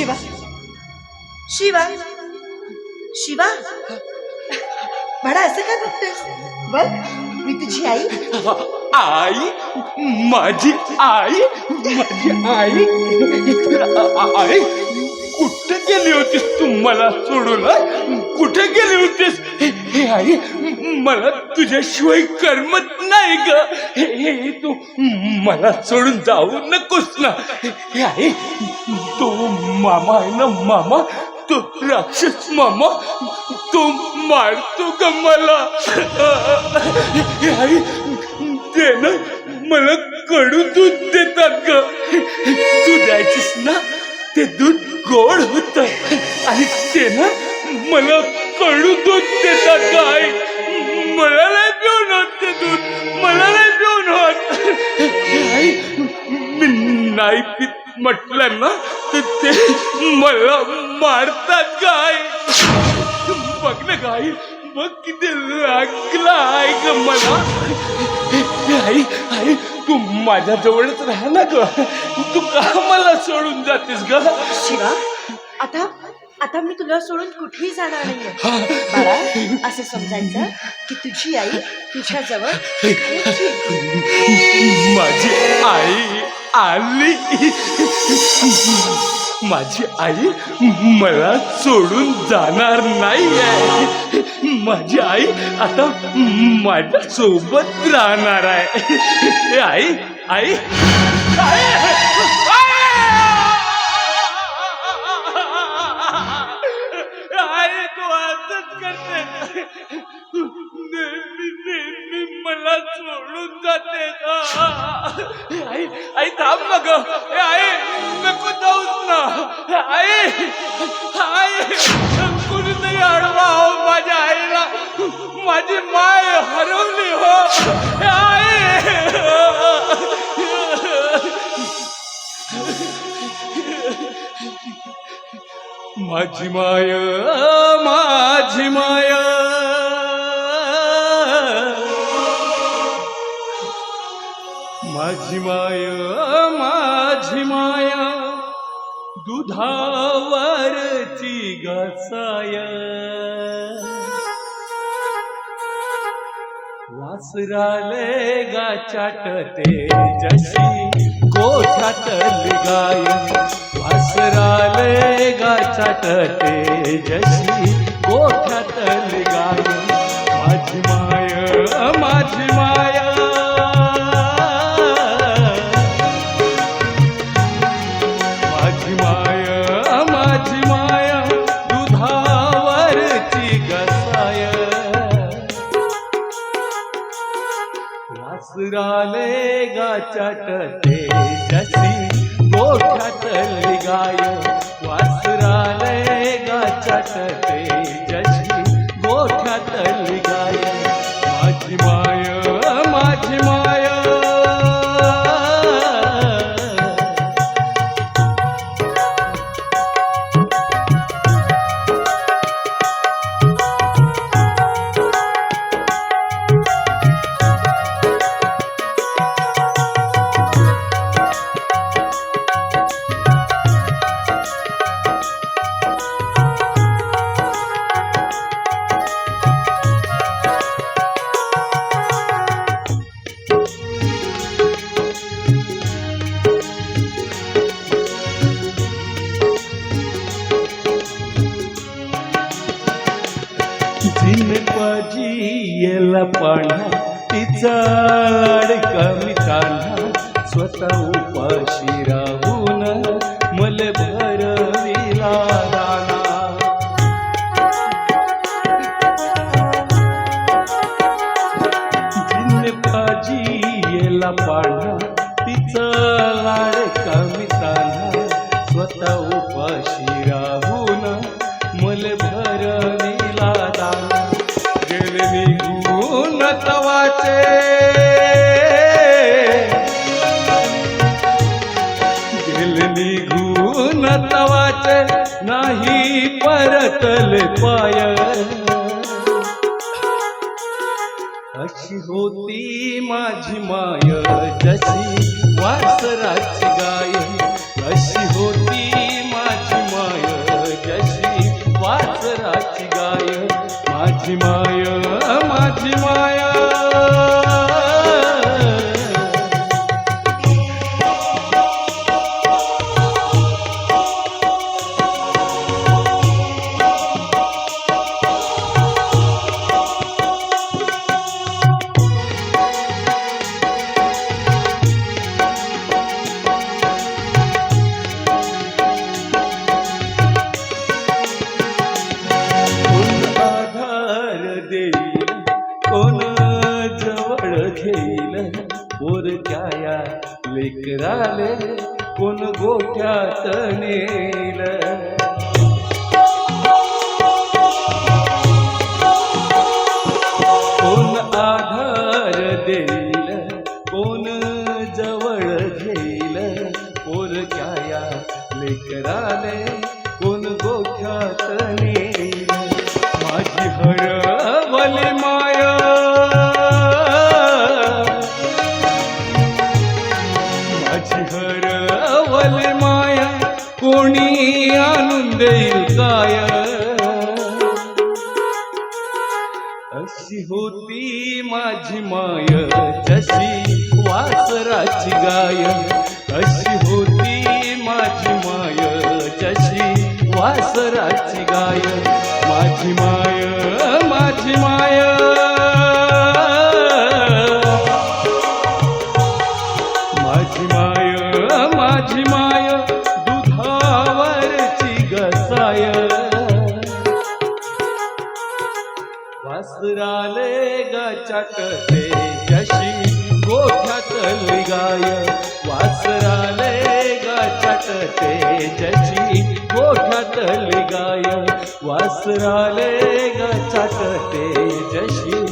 Shiva. Shiva. Shiva. बड़ा असं काय बघतोयस बघ मी तुझी आई आई माझी आई माझी आई आई कुठे गेली होतीस तू मला सोडून कुठे गेली होतीस? हे- आई मला तुझ्याशिवाय करमत नाही ग. हे तू मला सोडून जाऊ नकोस ना. हे हे आई तो मामा आहे ना मामा? तो राक्षस मामा? तो मारतो ग मला. हे आई ते ना मला कडू दूध देतात ग. तू द्यायचीस ना? ते दूध गोड होत. आणि ते ना मला कडू दूध देतात काय मला नाही पिऊन होत ते दूध. मला नाही पिऊन होत. मी नाही पित म्हटलं ना तर ते मला मारतात काय बघ ना काय बघ किती लागला आहे ग मला. आई आई तू माझ्या जवळच राहा ना ग. तू का मला सोडून जातेस ग. शिवा आता आता मी तुला सोडून कुठेही जाणार नाहीये. बाळा असं समजायचं की तुझी आई तुझ्या जवळ माझी आई आली. माझी आई मला सोडून जाणार नाही आहे माझी आई आता माझ्या सोबत राहणार आहे. आई आई. आई तू असंच करते. मला सोडून जाते आई आई थांब ना ग. आई नको जाऊच ना? आई आई कुणीतरी अडवा हो माझ्या आईला. माझी माय हरवली हो. आई. माझी माय माझी माया. माझी माय माझी माया दुधावरची घसाय. वासराले गा चाटते जशी गोठ्यातली गाय वासराले गा चाटते जशी गोठ्यातली गाय माझी माय माझी माया हसराले गा जसी जशी गोठ्यातली गाय वासराले गाचटते जशी गोठ्यातली झिनपाजी येला पाण्या तिचा लाडका मी तान्हा स्वतः उपाशी राहून नाही परतल पाय. अशी होती माझी माय जशी वासराची गाय. अशी होती माझी माय जशी वासराची गाय. माझी माय कोण गोठ्यात नेल. कोण आधार देईल कोण जवळ घेईल पोरक्याया लेकराले कोण गोठ्यात नेईल. माझी हरवली माया माया कोणी आणून देईल काय? अशी होती माझी माय जशी वासराची गाय. अशी होती माझी माय जशी वासराची गाय. माझी माय माझी माय दुधावरची गसाय. वासराले गचाटते जशी गोठ्यातली गाय वासराले गचाटते जशी गोठ्यातली गाय वासराले गचाटते जशी